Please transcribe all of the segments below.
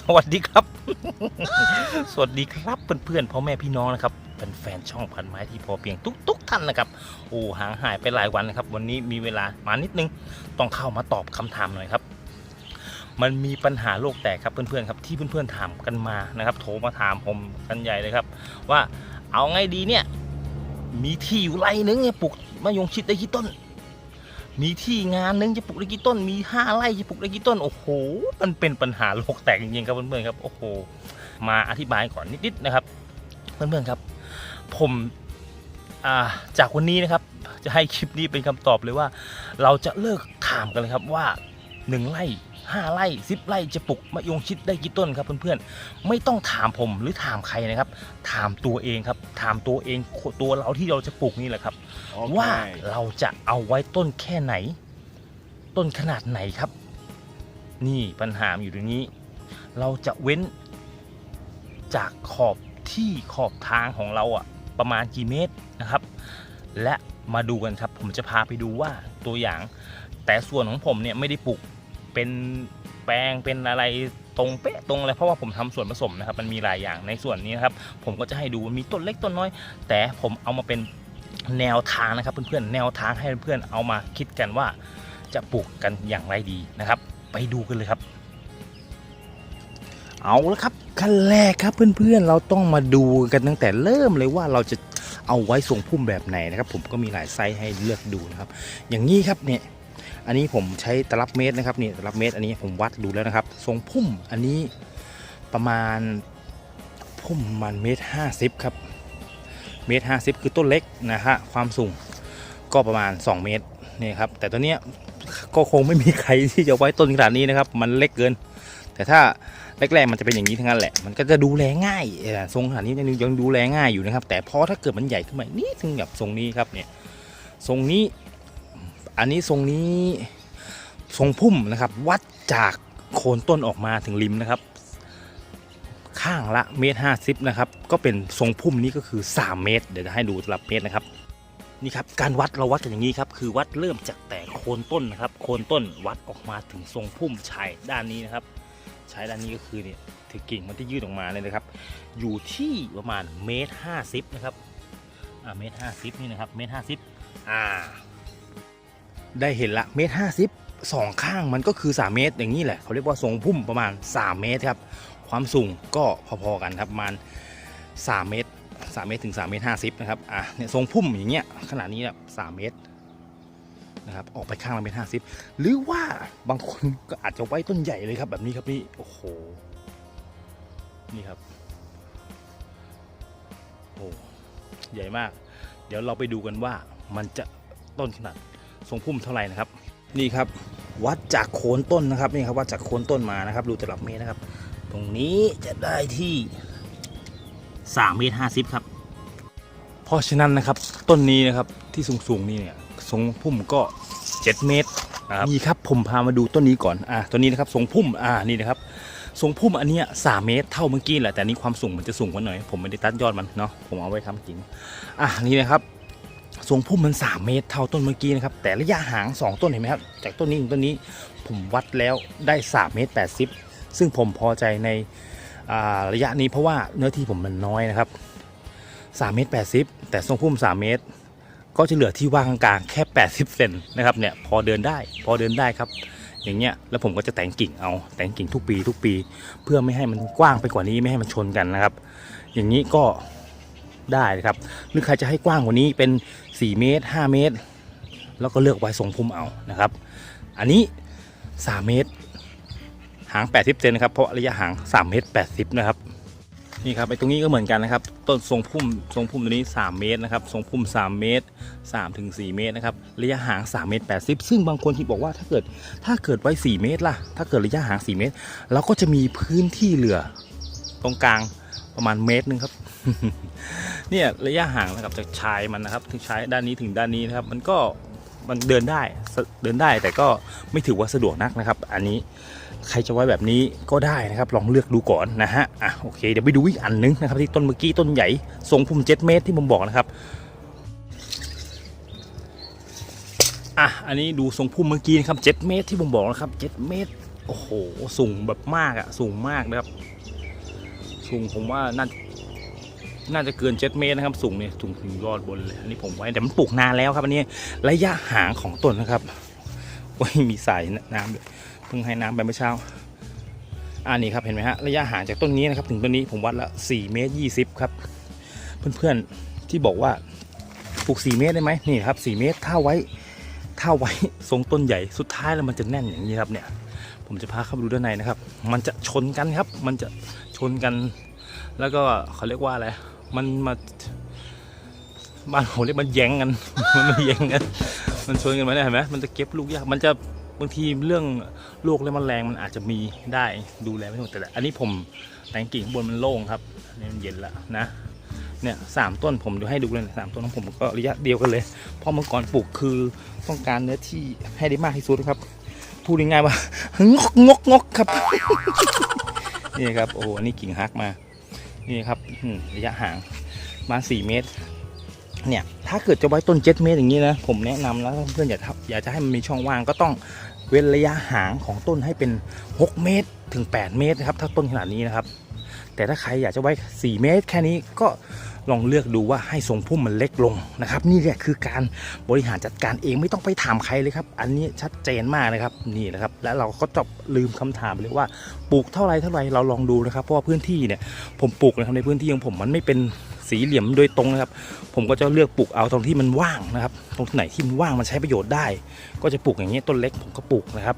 สวัสดีครับ สวัสดีครับเพื่อนๆพ่อแม่พี่น้องนะครับเป็นแฟนช่องพันไม้ที่พอเพียงทุก ๆ ท่านนะครับโอ้ห่างหายไปหลายวันนะครับ วันนี้มีเวลามานิดนึง ต้องเข้ามาตอบคำถามหน่อยครับ มันมีปัญหาโลกแตกครับเพื่อนๆครับที่เพื่อนๆถามกันมานะครับ โทรมาถามผมกันใหญ่เลยครับ ว่าเอาไงดีเนี่ย มีที่อยู่ไรนึงเนี่ยปลูกมะยงชิดได้กี่ต้น มีที่งานนึงจะปลูกได้กี่ต้น มีห้าไร่จะปลูกได้กี่ต้น โอ้โห มันเป็นปัญหาโลกแตกจริงๆครับเพื่อนๆครับ โอ้โห มาอธิบายก่อนนิดๆนะครับ เพื่อนๆครับ ผมาจากวันนี้นะครับ จะให้คลิปนี้เป็นคำตอบเลยว่า เราจะเลิกถามกันเลยครับว่าหนึ่งไร่ ห้าไร่สิบไร่จะปลูกมะยงชิดได้กี่ต้นครับเพื่อนๆไม่ต้องถามผมหรือถามใครนะครับ ถามตัวเองครับ ถามตัวเองตัวเราที่เราจะปลูกนี่แหละครับว่าเราจะเอาไว้ต้นแค่ไหน ต้นขนาดไหนครับ นี่ปัญหาอยู่ตรงนี้ เราจะเว้นจากขอบที่ขอบทางของเราอะประมาณกี่เมตรนะครับ และมาดูกันครับ ผมจะพาไปดูว่าตัวอย่าง แต่ส่วนของผมเนี่ยไม่ได้ปลูก เป็นแปลงเป็นอะไรตรงเป๊ะตรงอะไรเพราะว่าผมทำส่วนผสมนะครับมันมีหลายอย่างในส่วนนี้นะครับผมก็จะให้ดูมีต้นเล็กต้นน้อย แต่ผมเอามาเป็นแนวทางนะครับ เพื่อนๆแนวทางให้เพื่อนๆเอามาคิดกันว่าจะปลูกกันอย่างไรดีนะครับ ไปดูกันเลยครับ เอาละครับขั้นแรกครับเพื่อนๆเราต้องมาดูกันตั้งแต่เริ่มเลยว่าเราจะเอาไว้ทรงพุ่มแบบไหนนะครับ ผมก็มีหลายไซส์ให้เลือกดูนะครับ อย่างนี้ครับเนี่ย อันนี้ผมใช้ตลับเมตรนะครับนี่ตลับเมตรอันนี้ผมวัดดูแล้วนะครับ ทรงพุ่มอันนี้ประมาณพุ่มมันเมตรห้าสิบครับเมตรห้าสิบคือต้นเล็กนะฮะความสูงก็ประมาณ 2 เมตรนี่ครับแต่ตัวเนี้ยก็คงไม่มีใครที่จะไว้ต้นขนาดนี้นะครับ มันเล็กเกิน แต่ถ้าแรกๆมันจะเป็นอย่างนี้ทั้งนั้นแหละ มันก็จะดูแลง่ายทรงขนาดนี้ยังดูแลง่ายอยู่นะครับ แต่พอถ้าเกิดมันใหญ่ขึ้นมานี่ถึงแบบทรงนี้ครับเนี่ยทรงนี้ อันนี้ทรงนี้ทรงพุ่มนะครับ วัดจากโคนต้นออกมาถึงริมนะครับ ข้างละเมตรห้าสิบนะครับ ก็เป็นทรงพุ่มนี้ก็คือ 3 เมตร เดี๋ยวจะให้ดูสลับเมตรนะครับนี่ครับการวัดเราวัดกันอย่างนี้ครับคือวัดเริ่มจากแต่โคนต้นนะครับ โคนต้นวัดออกมาถึงทรงพุ่มชายด้านนี้นะครับใช้ด้านนี้ก็คือเนี่ยถือกิ่งมันที่ยืดออกมาเลยนะครับ อยู่ที่ประมาณเมตรห้าสิบนะครับอ่าเมตรห้าสิบนี่นะครับเมตรห้าสิบอ่า ได้เห็นละเมตรห้าสิบสองข้างมันก็คือ 3 เมตรอย่างนี้แหละเขาเรียกว่าทรงพุ่มประมาณ 3 เมตรครับ ความสูงก็พอๆกันครับประมาณ 3 เมตร 3 เมตรถึง3เมตร50นะครับอะเนี่ยทรงพุ่มอย่างเงี้ยขนาดนี้แบบ3เมตรนะครับออกไปข้างละเมตร50หรือว่าบางคนก็อาจจะไว้ต้นใหญ่เลยครับแบบนี้ครับนี่โอ้โหนี่ครับโอ้ใหญ่มาก เดี๋ยวเราไปดูกันว่ามันจะต้นขนาด ทรงพุ่มเท่าไหร่นะครับ นี่ครับวัดจากโคนต้นนะครับนี่ครับวัดจากโคนต้นมานะครับดูตลับเมตรนะครับ ตรงนี้จะได้ที่3เมตร50ครับ เพราะฉะนั้นนะครับต้นนี้นะครับที่สูงสูงๆนี่เนี่ยทรงพุ่มก็ 7 เมตรนะครับนี่ครับผมพามาดูต้นนี้ก่อนอ่าต้นนี้นะครับทรงพุ่มอ่านี่นะครับทรงพุ่มอันเนี้ยสามเมตรเท่าเมื่อกี้แหละแต่อันนี้ความสูงมันจะสูงกว่าหน่อย ผมไม่ได้ตัดยอดมันเนาะผมเอาไว้ทำกิ่งอะนี่นะครับ ทรงพุ่มมัน 3 เมตรเท่าต้นเมื่อกี้นะครับ แต่ระยะห่าง 2 ต้นเห็นไหมครับ จากต้นนี้ถึงต้นนี้ผมวัดแล้วได้ 3 เมตร 80 ซึ่งผมพอใจในระยะนี้เพราะว่าเนื้อที่ผมมันน้อยนะครับ 3 เมตร 80 แต่ทรงพุ่ม 3 เมตร ก็จะเหลือที่ว่างกลางแค่ 80 เซนนะครับเนี่ยพอเดินได้พอเดินได้ครับ อย่างเงี้ยแล้วผมก็จะแต่งกิ่งเอาแต่งกิ่งทุกปีทุกปี เพื่อไม่ให้มันกว้างไปกว่านี้ไม่ให้มันชนกันนะครับ อย่างนี้ก็ ได้นะครับหรือใครจะให้กว้างกว่านี้เป็น 4 เมตร 5 เมตร แล้วก็เลือกไว้ทรงพุ่มเอานะครับ อันนี้ 3 เมตร หาง 80เซนนะครับเพราะระยะหาง 3 เมตร 80 นะครับนี่ครับไอ้ตรงนี้ก็เหมือนกันนะครับต้นทรงพุ่มทรงพุ่มตัวนี้ 3 เมตรนะครับทรงพุ่ม 3 เมตร3ถึง4เมตรนะครับระยะหาง 3 เมตร 80 ซึ่งบางคนที่บอกว่าถ้าเกิดถ้าเกิดไว้ 4 เมตรล่ะถ้าเกิดระยะหาง 4 เมตร เราก็จะมีพื้นที่เหลือตรงกลางประมาณเมตรนึงครับ เนี่ยระยะห่างนะครับจากชายมันนะครับถึงชายด้านนี้ถึงด้านนี้นะครับ มันก็มันเดินได้เดินได้แต่ก็ไม่ถือว่าสะดวกนักนะครับ อันนี้ใครจะไว้แบบนี้ก็ได้นะครับ ลองเลือกดูก่อนนะฮะอะโอเคเดี๋ยวไปดูอีกอันนึงนะครับที่ต้นเมื่อกี้ต้นใหญ่ทรงพุ่มเจ็ดเมตรที่ผมบอกนะครับอะอันนี้ดูทรงพุ่มเมื่อกี้นะครับเจ็ดเมตรที่ผมบอกนะครับเจ็ดเมตรโอ้โหสูงแบบมากอะสูงมากนะครับสูงผมว่าน่า น่าจะเกินเจ็ดเมตรนะครับ สูงเนี่ยสูงถึงยอดบนเลยอันนี้ผมไว้แต่มันปลูกนานแล้วครับอันนี้ระยะห่างของต้นนะครับโอ้ยมีสายน้ำด้วยเพิ่งให้น้ำไปเมื่อเช้า อันนี้ครับเห็นไหมฮะระยะห่างจากต้นนี้นะครับ ถึงต้นนี้ผมวัดละ4เมตร20ครับ เพื่อนๆที่บอกว่าปลูก4เมตรได้ไหมนี่ครับ4เมตรถ้าไว้ถ้าไว้ทรงต้นใหญ่สุดท้ายแล้วมันจะแน่นอย่างนี้ครับเนี่ย ผมจะพาเข้าไปดูด้านในนะครับ มันจะชนกันครับ มันจะชนกัน แล้วก็เขาเรียกว่าอะไร มันมาบ้านผมเรียกมันแย้งกัน มันไม่แย้งกัน มันชนกันมาได้เห็นไหมมันจะเก็บลูกยาก มันจะบางทีเรื่องโรคและแมลงมันอาจจะมีได้ดูแลไม่หมดแต่ละอันนี้ผมแต่งกิ่งข้างบนมันโล่งครับนนี้มันเย็นแล้วนะ เนี่ยสามต้นผมจะให้ดูเลยนะสามต้นของผมก็ระยะเดียวกันเลย เพราะเมื่อก่อนปลูกคือต้องการเนื้อที่ให้ได้มากที่สุดครับ พูดง่ายๆว่างกงกงกครับ นี่ครับ โอ้โหอันนี่กิ่งฮักมา นี่ครับระยะห่างมาสี่เมตร เนี่ยถ้าเกิดจะไว้ต้นเจ็ดเมตรอย่างนี้นะผมแนะนำแล้วเพื่อนๆอย่าอยากจะให้มันมีช่องว่างก็ต้องเว้นระยะห่างของต้นให้เป็น 6 เมตรถึง 8 เมตรนะครับ ถ้าต้นขนาดนี้นะครับ แต่ถ้าใครอยากจะไว้ 4 เมตร แค่นี้ก็ลองเลือกดูว่าให้ทรงพุ่มมันเล็กลงนะครับ นี่แหละคือการบริหารจัดการเองไม่ต้องไปถามใครเลยครับ อันนี้ชัดเจนมากนะครับนี่นะครับ แล้วเราก็จบลืมคำถามไปเลยว่าปลูกเท่าไรเท่าไรเราลองดูนะครับ เพราะว่าพื้นที่เนี่ยผมปลูกนะครับในพื้นที่ของผมมันไม่เป็นสีเหลี่ยมโดยตรงนะครับ ผมก็จะเลือกปลูกเอาตรงที่มันว่างนะครับ ตรงไหนที่มันว่างมันใช้ประโยชน์ได้ ก็จะปลูกอย่างนี้ต้นเล็กผมก็ปลูกนะครับ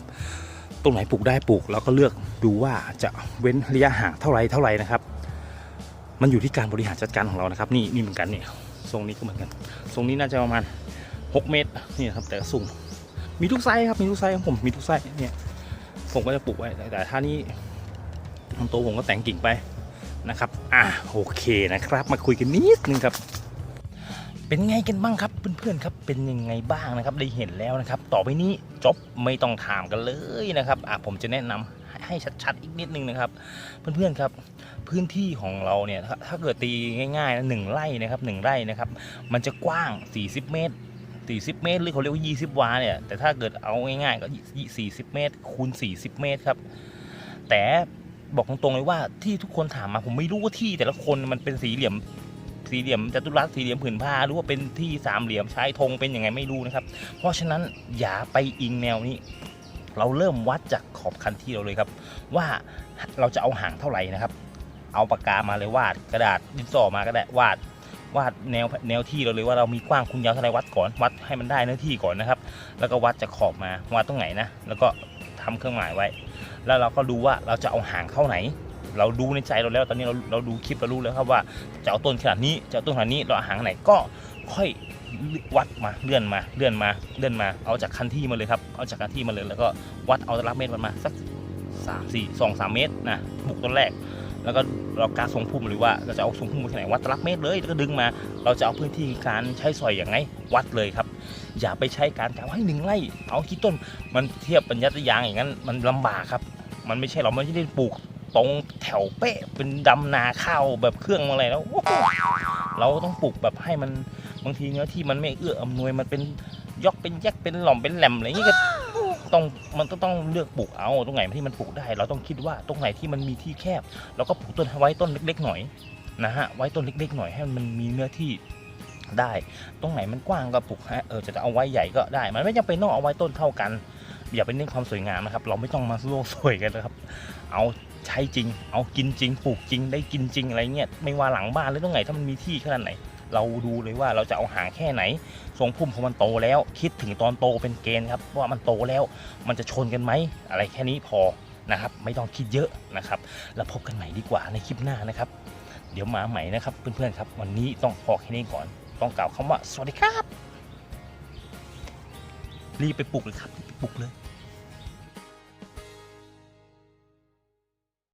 ตรงไหนปลูกได้ปลูกเราก็เลือกดูว่าจะเว้นระยะห่างเท่าไรเท่าไรนะครับ มันอยู่ที่การบริหารจัดการของเรานะครับ นี่นี่เหมือนกันเนี่ยทรงนี้ก็เหมือนกัน ทรงนี้น่าจะประมาณ 6 เมตรนี่นครับแต่สูงมีทุกไซส์ครับมีทุกไซส์ของผมมีทุกไซส์เนี่ยผมก็จะปลูกไว้แต่ถ้านี้ทำตัวผมก็แต่งกิ่งไปนะครับ อะโอเคนะครับ มาคุยกันนิดนึงครับ เป็นไงกันบ้างครับเพื่อนๆครับเป็นยังไงบ้างนะครับได้เห็นแล้วนะครับ ต่อไปนี้จบไม่ต้องถามกันเลยนะครับอะผมจะแนะนำให้ให้ชัดๆอีกนิดนึงนะครับ เพื่อนๆครับ พื้นที่ของเราเนี่ยถ้าถ้าเกิดตีง่ายๆนะหนึ่งไร่นะครับหนึ่งไร่นะครับ มันจะกว้าง 40 เมตร 40 เมตร หรือเขาเรียกว่า 20 วาเนี่ยแต่ถ้าเกิดเอาง่ายๆก็ 40 เมตรคูณ 40 เมตรครับ แต่บอกตรงๆเลยว่าที่ทุกคนถามมาผมไม่รู้ว่าที่แต่ละคนมันเป็นสี่เหลี่ยม สี่เหลี่ยมจัตุรัสสี่เหลี่ยมผืนผ้าหรือว่าเป็นที่สามเหลี่ยมชายธงเป็นยังไงไม่รู้นะครับ เพราะฉะนั้นอย่าไปอิงแนวนี้ เราเริ่มวัดจากขอบคันที่เราเลยครับ ว่าเราจะเอาห่างเท่าไหร่นะครับ เอาปากกามาเลยวาดกระดาษดินสอมาก็ได้วาดวาดแนวแนวที่เราเลยว่าเรามีกว้างคุณยาวเท่าไหร่วัดก่อนวัดให้มันได้เนื้อที่ก่อนนะครับ แล้วก็วัดจากขอบมาวัดตรงไหนนะแล้วก็ทำเครื่องหมายไว้ แล้วเราก็ดูว่าเราจะเอาห่างเท่าไหน เราดูในใจเราแล้วตอนนี้เราเราดูคลิปเรารู้แล้วครับว่าจะเอาต้นขนาดนี้จะเอาต้นขนาดนี้เราหางไหนก็ค่อยวัดมาเลื่อนมาเลื่อนมาเลื่อนมาเอาจากคันที่มาเลยครับเอาจากคันที่มาเลยแล้วก็วัดเอาตารางเมตรมันมาสักสามสี่สองสามเมตรนะบุกต้นแรก แล้วก็เราการทรงพุ่มหรือว่าเราจะเอาทรงพุ่มไปไหนวัดตารางเมตรเลยแล้วก็ดึงมา เราจะเอาพื้นที่การใช้สอยอย่างไงวัดเลยครับ อย่าไปใช้การกล่าวให้หนึ่งไร่เอากี่ต้น มันเทียบเป็นยัดยางอย่างนั้นมันลำบากครับ มันไม่ใช่เราไม่ได้ปลูก ตรงแถวเป๊ะเป็นดำนาข้าวแบบเครื่องอะไรแล้วเราต้องปลูกแบบให้มันบางทีเนื้อที่มันไม่เอื้ออำนวยมันเป็นยอกเป็นแยกเป็นหล่อมเป็นแหลมอะไรอย่างนี้ก็ต้องมันก็ต้องเลือกปลูกเอาตรงไหนที่มันปลูกได้ เราต้องคิดว่าตรงไหนที่มันมีที่แคบเราก็ปลูกต้นไว้ต้นเล็ก ๆ หน่อยนะฮะไว้ต้นเล็ก ๆ หน่อยให้มันมีเนื้อที่ได้ ตรงไหนมันกว้างก็ปลูกฮะเออจะเอาไว้ใหญ่ก็ได้ มันไม่จำเป็นต้องเอาไว้ต้นเท่ากัน อย่าไปเน้นความสวยงามนะครับ เราไม่ต้องมาโลกสวยกันนะครับ เอา ใช้จริง เอากินจริงปลูกจริงได้กินจริงอะไรเงี้ยไม่ว่าหลังบ้านหรือตรงไหนถ้ามันมีที่ขนาดไหน เราดูเลยว่าเราจะเอาหางแค่ไหนทรงพุ่มพอมันโตแล้ว คิดถึงตอนโตเป็นเกณฑ์ครับว่ามันโตแล้วมันจะชนกันไหมอะไรแค่นี้พอนะครับ ไม่ต้องคิดเยอะนะครับ แล้วพบกันใหม่ดีกว่าในคลิปหน้านะครับ เดี๋ยวมาใหม่นะครับเพื่อนๆครับ วันนี้ต้องพอแค่นี้ก่อน ต้องกล่าวคำว่าสวัสดีครับ รีบไปปลุกเลยครับปลุกเลย